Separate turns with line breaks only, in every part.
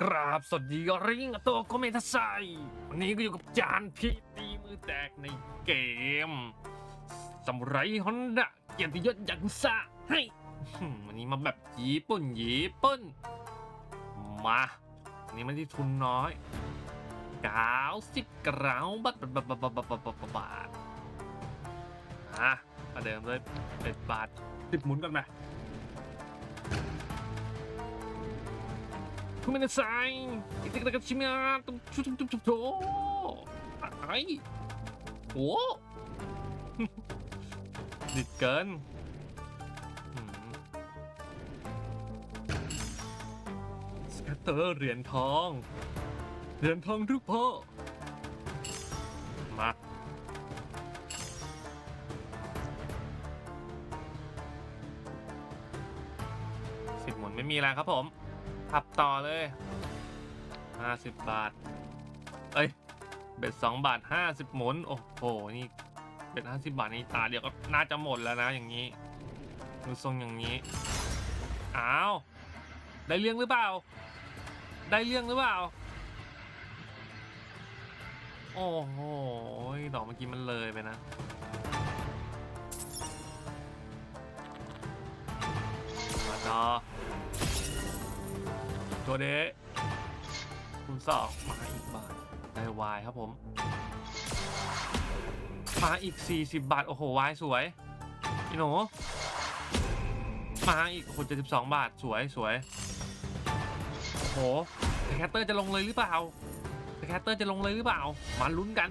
กราบสวัสดีริงโตโกเมทัสไซวันนี้ก็อยู่กับจานพี่ตีมือแตกในเกมสมุไรฮอนดะเกียรติยศยักษ์ซะให้วันนี้มาแบบญี่ปุ่นญี่ปุ่นมาวันนี้มาที่ทุนน้อย90กรัมบัตบาทบาทบาทบาทบาทบาทบาทอะมาเดิมเลยเป็นบาทติดหมุนกันไหม ทุกเมนสายอีกติกตะกันชิมะตุ๊บชุบชุบชุบโถไอ้โอ้ดิดเกินสกัตเตอร์เหรียญทอง เหรียญทองทุกพ่อ มาสิบหมุนไม่มีแล้วครับผม ขับต่อเลย 50 บาท เอ้ย เบ็ด2บาท 50 หมุน โอ้โห นี่ เบ็ด50 บาทนี่ตาเดียวก็น่าจะหมดแล้วนะอย่างนี้ ดูทรงอย่างนี้ อ้าว ได้เรื่องหรือเปล่า ได้เรื่องหรือเปล่า โอ้โห ดอกเมื่อกี้มันเลยไปนะมาต่อ ตัวนี้คุณสองมาอีกบาทได้วายครับผม มาอีก 40 บาท โอ้โหวายสวยอีโนมาอีกโอ้เจ็ดสิบสองบาทสวยสวยโอ้โหแคตเตอร์จะลงเลยหรือเปล่าแคตเตอร์จะลงเลยหรือเปล่า มาลุ้นกัน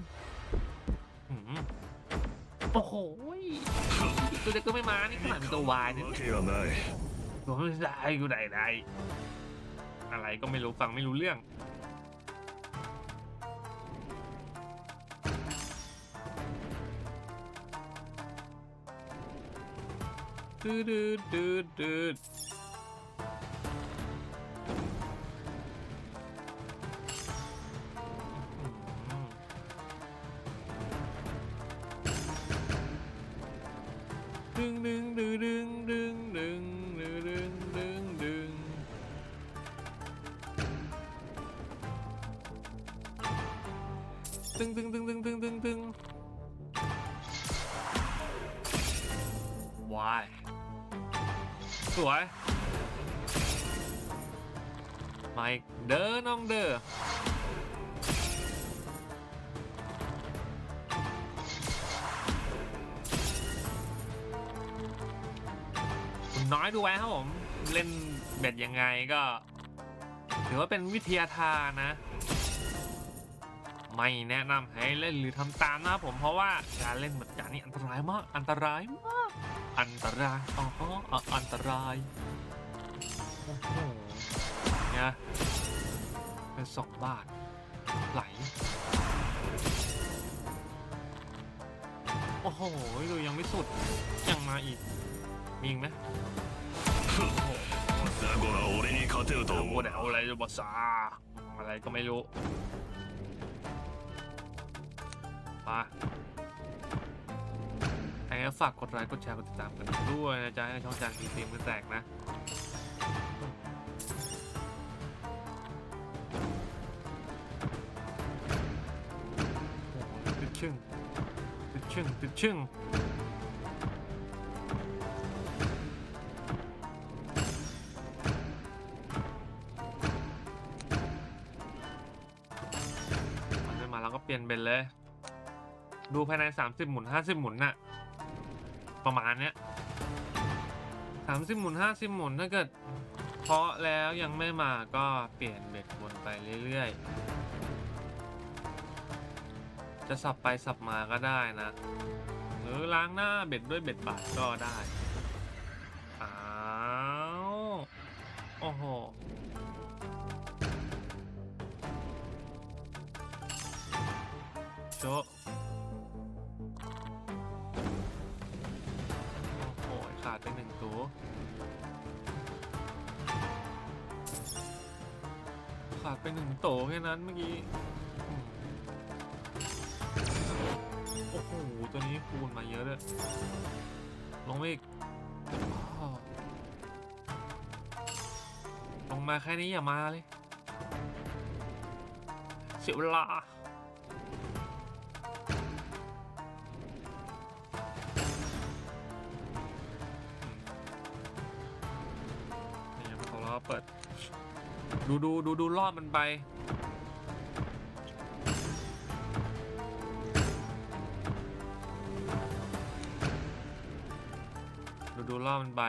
โอ้โหตัวเด็กก็ไม่มา นี่ขนาดเป็นตัววายเนี่ยตัวไม่ได้อยู่ไหนไหน อะไรก็ไม่รู้ฟังไม่รู้เรื่อง ดืดดืดดืด ดึงดึงดึงดึงดึงดึงดึงวายสวยมาอีกเด้อน้องเด้อคุณน้อยดูไว้ครับผม เล่นเบ็ดยังไงก็ ถือว่าเป็นวิทยาทานนะ ไม่แนะนำให้เล่นหรือทำตามนะครับผมเพราะว่าการเล่นแบบจานนี้อันตรายมาก อันตรายมาก อันตรายอ๋ออันตรายเนี่ยเป็นสองบาทไหลโอ้โหดูยังไม่สุด ยังมาอีก มีอีกไหมโอ้โหอะไรกะบ้าอะไรก็ไม่รู้ มาใครก็ฝากกดไลค์กดแชร์กดติดตามกันด้วยนะจ๊ะให้ช่องจานทีทีมกันแตกนะโอ้ตึดชึ่งตึดชึ่งตึดชึ่งมันไม่มาแล้วก็เปลี่ยนเป็นเลย ดูภายใน 30 หมุน 50 หมุนน่ะ ประมาณเนี้ย30 หมุน 50 หมุนถ้าเกิดเพาะแล้วยังไม่มาก็เปลี่ยนเบ็ดวนไปเรื่อยๆ จะสับไปสับมาก็ได้นะ หรือล้างหน้าเบ็ดด้วยเบ็ดบาทก็ได้อ้าวโอ้โหโจะ ตัวขาดไปหนึ่งโตแค่นั้นเมื่อกี้ โอ้โห ตัวนี้คูณมาเยอะเลย ลงมาอีก ลงมาแค่นี้อย่ามาเลย เสียเวลา ดูดูดูดูรอบมันไปดูดูรอบมันไป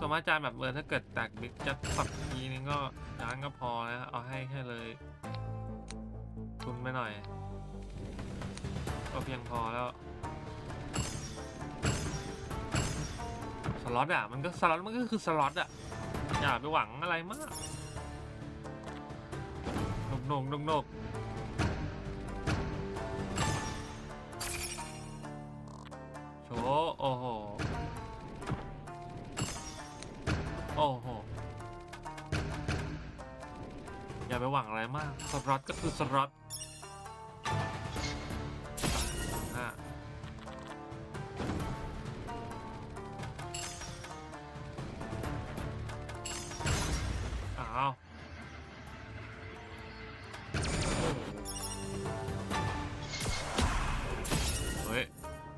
สมมติอาจารย์แบบเออถ้าเกิดแตกบิ๊กจัดฝักทีนึงก็ย้านก็พอนะเอาให้แค่เลยทุนไปหน่อย ก็เพียงพอแล้วสล็อตอะมันก็สล็อตมันก็คือสล็อตอะ อย่าไปหวังอะไรมากนกนกนกนกโชว์โอ้โห โอ้โห อย่าไปหวังอะไรมาก สล็อตก็คือสล็อต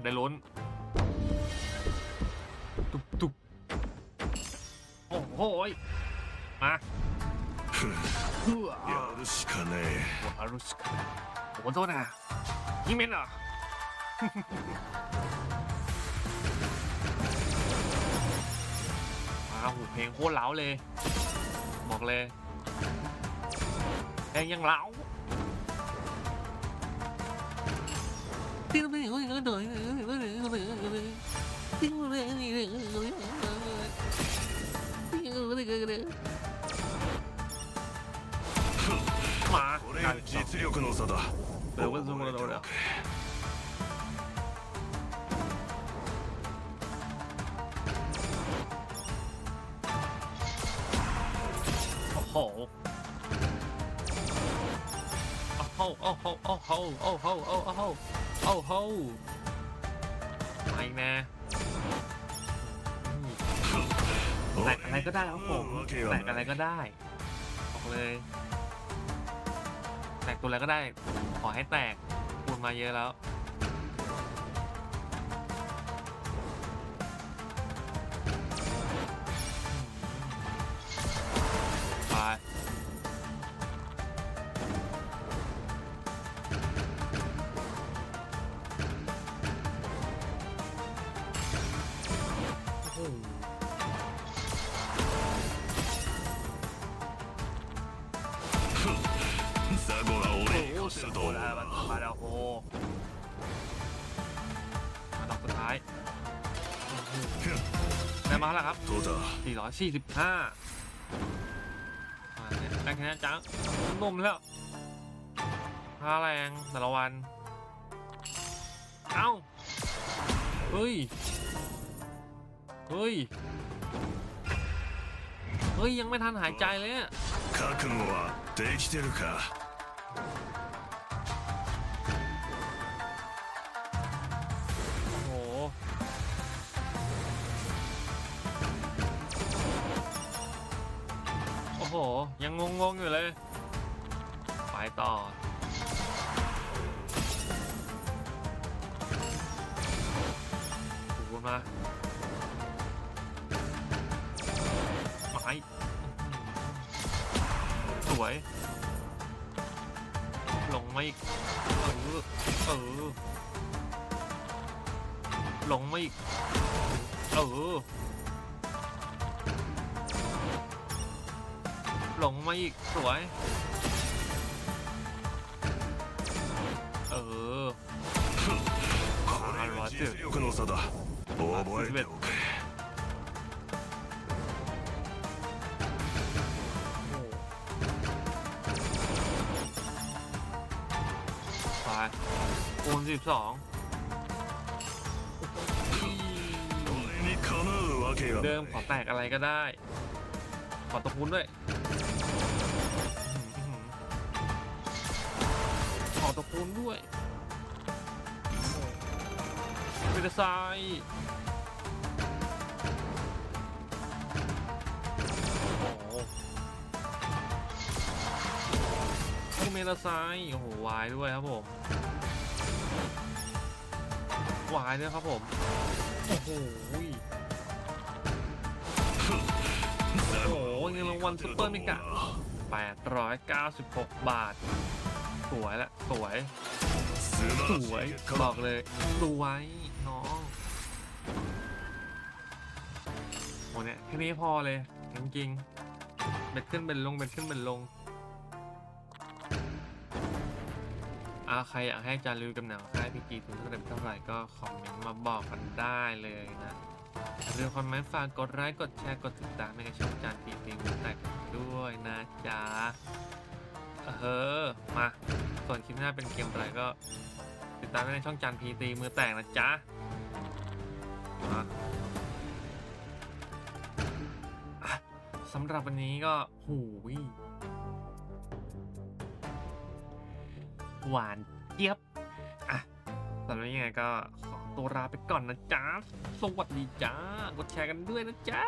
ได้ล้นตุกตุบโอ้โหมาอย่ารุสคาเน่วา
รุสคา
เน่ผมขอโทษนะยิงเม็นเหรมาหูเพลงโคตรเล้าเลย บอกเลยเพลงยังเล้า 听到
没有我的哥哥嘞我的
哥哥嘞我的哥哥嘞我的哥哥嘞我的耳机只有可能说的对我怎么了我的好哦哦哦哦好哦好哦哦哦哦好 โอ้โหมาอีกนะแตกอะไรก็ได้แล้วผมแตกอะไรก็ได้บอกเลยแตกตัวอะไรก็ได้ ขอให้แตกคูณมาเยอะแล้ว มาแล้วครับ445มาเนี่ยแรนจังนุ่มแล้วพาแรงแต่ละวัน เอ้า เฮ้ย เฮ้ย เฮ้ย ยังไม่ทันหายใจเลยเนี้ะ ยังงงๆอยู่เลย ไปต่อ ถูกมาไม้สวย ลงมาอีก เออ เออ ลงมาอีก เออ ลงมาอีก สวย เออ
これが実力の差だ覚えておけ
ไปคูณสิบสอง
俺にかなうわけがな
เดิม
い
ขอแตกอะไรก็ได้ ขอตะคูณด้วย ขอตะคูณด้วยเวทไซด์โอ้โหลาไซโอ้โหวายด้วยครับผมวายด้วยครับผมโอ้โหโอ้โหเงินรางวัลซุปเปอร์มิกะ896 บาท สวยละสวย สวยบอกเลยสวยน้องโอเนี่ยแค่นี้พอเลยจริงจริงเบ็ดขึ้นเป็นลงเบ็ดขึ้นเป็นลงอาใครอยากให้จารีวิวกับหนังค่ายพี่กีตุนระดัเท่าไหร่ก็คอมเมนต์มาบอกกันได้เลยนะเรื่องคอมเมนต์ฝากกดไลค์กดแชร์กดติดตามในช่องจานพีจีแต่ด้วยนะจ๊ะ เออ มา ส่วนคลิปหน้าเป็นเกมอะไรก็ ติดตามได้ในช่องจานพีตีมือแตกนะจ๊ะมาสำหรับวันนี้ก็หูยหวานเจี๊ยบ อะสำหรับยังไงก็ขอตัวลาไปก่อนนะจ๊ะ สวัสดีจ้ากดแชร์กันด้วยนะจ๊ะ